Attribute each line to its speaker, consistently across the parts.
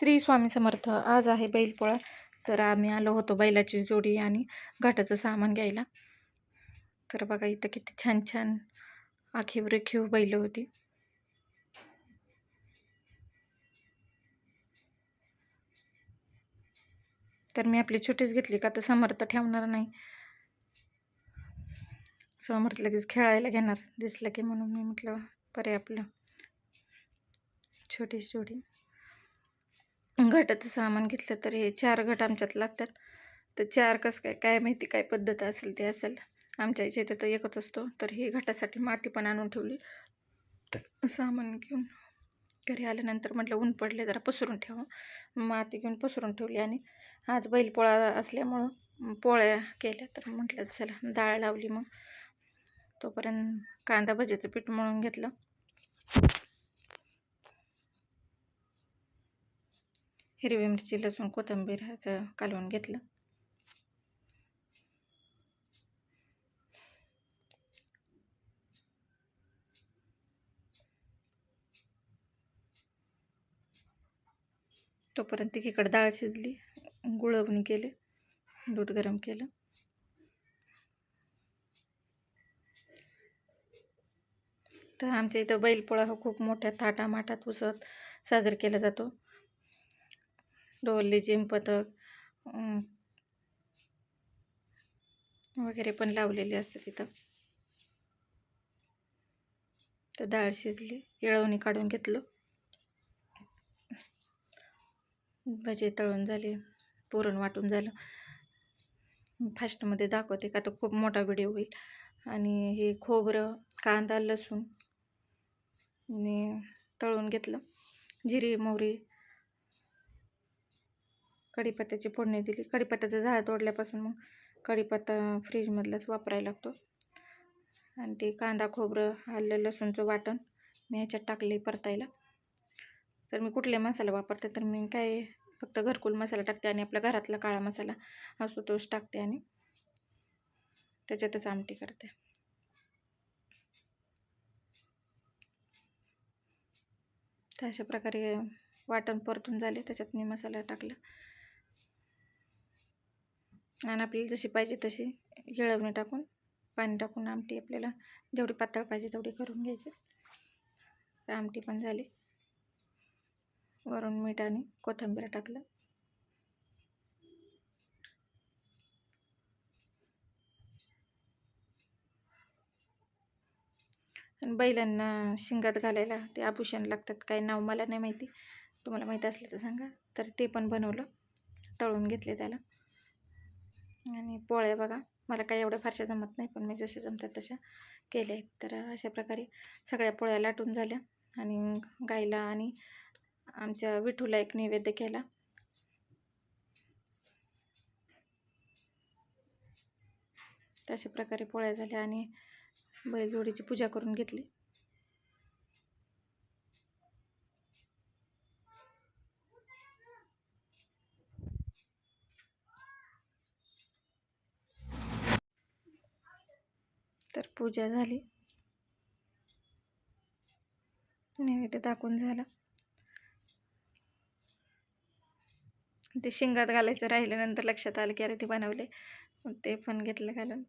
Speaker 1: श्री स्वामी समर्थ. आज आहे बैलपोळा. तर आम्ही आलो होतो बैलाची जोडी आणि घाटाचं सामान घ्यायला. तर बघा इथं किती छान छान आखीव रेखीव बैल होती. तर मी आपली छोटीच घेतली का तर समर्थ ठेवणार नाही. समर्थ लगेच खेळायला घेणार. दिसलं की म्हणून मी म्हटलं बरे आपलं. छोटीच जोडी. घटाचं सामान घेतलं तर हे चार घट आमच्यात लागतात. तर चार कसं काय काय माहिती काय पद्धत असेल ते असेल. आमच्या इथे तर एकच असतो. तर ही घटासाठी माती पण आणून ठेवली. तर सामान घेऊन घरी आल्यानंतर म्हटलं ऊन पडले जरा पसरून ठेवा. माती घेऊन पसरून ठेवली आणि आज बैलपोळा असल्यामुळं पोळ्या केल्या. तर म्हटलं चला डाळ लावली मग. तोपर्यंत कांदा भजीचं पीठ मळून घेतलं. हिरवी मिरची लसूण कोथिंबीर ह्याचं कालवून घेतलं. तोपर्यंत तिकडे डाळ शिजली गुळवणी केले दूध गरम केलं. तर आमच्या इथं बैलपोळा हा खूप मोठ्या थाटामाटात उसत साजरा केला जातो. डोल जिम पथक वगैरे पण लावलेले असतं तिथं. तर डाळ शिजली येळवणी काढून घेतलं. भजे तळून झाले पुरण वाटून झालं. फास्टमध्ये दाखवते का तर खूप मोठा व्हिडिओ होईल. आणि हे खोबरं कांदा लसूण आणि तळून घेतलं. जिरी मोहरी कढीपत्त्याची फोडणी दिली. कढीपत्त्याचं झाड तोडल्यापासून मग कढीपत्ता फ्रीजमधलाच वापरायला लागतो. आणि ते कांदा खोबरं आलं लसूणचं वाटण मी ह्याच्यात टाकले परतायला. तर मी कुठले मसाले वापरते तर मी काय फक्त घरकुल मसाला टाकते आणि आपल्या घरातला काळा मसाला असतो तोच टाकते आणि त्याच्यातच आमटी करते. तर अशा प्रकारे वाटण परतून झाले. त्याच्यात मी मसाला टाकला. आणि आपल्याला जशी पाहिजे तशी हिळवणी टाकून पाणी टाकून आमटी आपल्याला जेवढी पातळ पाहिजे तेवढी करून घ्यायची. तर आमटी पण झाली. वरून मीठ आणि कोथिंबीर टाकलं. आणि बैलांना शिंगात घालायला ते आभूषण लागतात काही नाव मला नाही माहिती. तुम्हाला माहीत असलं तर सांगा. तर ते पण बनवलं. तळून घेतले त्याला. आणि पोळ्या बघा. मला काही एवढ्या फारशा जमत नाही पण मी जशा जमतात तशा केल्या तर अशा प्रकारे सगळ्या पोळ्या लाटून झाल्या. आणि गायला आणि आमच्या विठूला एक नैवेद्य केला. तशा प्रकारे पोळ्या झाल्या आणि बैलजोडीची पूजा करून घेतली. तर पूजा झाली. नैवेद्य दाखवून झालं. ते शिंगात घालायचं राहिल्यानंतर लक्षात आलं की अरे ते बनवले. ते पण घेतलं घालून.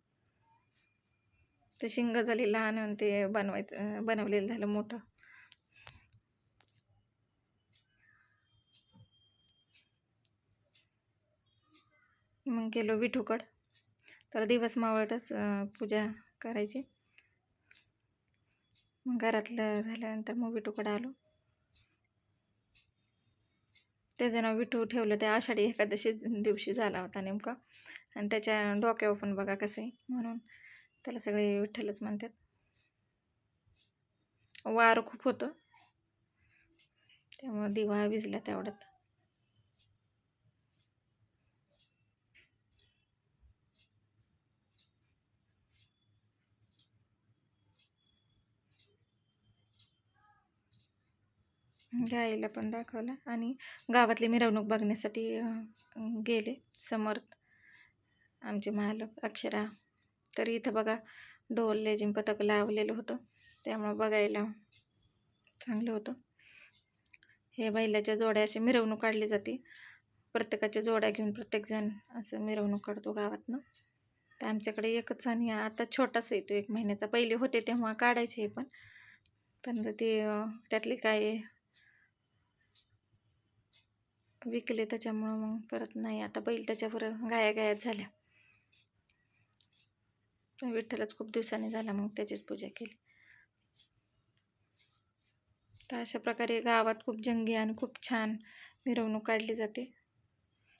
Speaker 1: ते शिंग झाली लहान आणि ते बनवायचं बनवलेलं झालं मोठं. मग गेलो विठूकड. तर दिवस मावळतच पूजा करायची. मग घरातलं झाल्यानंतर मग विठूकडं आलो. त्याचं नाव विठू ठेवलं ते आषाढी एकादशी दिवशी झाला होता नेमका. आणि त्याच्या डोक्यावर पण बघा कसं आहे म्हणून त्याला सगळे विठ्ठलच म्हणतात. वार खूप होतं. त्यामुळं दिवा विजला तेवढ्यात. घ्यायला पण दाखवला आणि गावातली मिरवणूक बघण्यासाठी गेले समर्थ आमचे मालक अक्षरा तर इथं बघा ढोल लेझिम पथक लावलेलं होतं. त्यामुळं बघायला चांगलं होतं. हे बैलाच्या जोड्या अशी मिरवणूक काढली जाते. प्रत्येकाच्या जोड्या घेऊन प्रत्येकजण असं मिरवणूक काढतो गावातनं. तर आमच्याकडे एकच आणि आता छोटाच येतो एक महिन्याचा. पहिले होते तेव्हा काढायचे पण. पण ते त्यातले काय विकले त्याच्यामुळं मग परत नाही. आता बैल त्याच्यावर गाया गायात झाल्या. विठ्ठलच खूप दिवसांनी झाला मग त्याचीच पूजा केली. तर अशा प्रकारे गावात खूप जंगी आणि खूप छान मिरवणूक काढली जाते.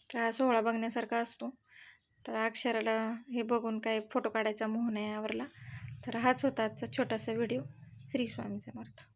Speaker 1: तर हा सोहळा बघण्यासारखा असतो. तर अक्षराला हे बघून काय फोटो काढायचा मोह नाही आवरला तर हाच होता आजचा छोटासा व्हिडिओ. श्री स्वामी समर्थ.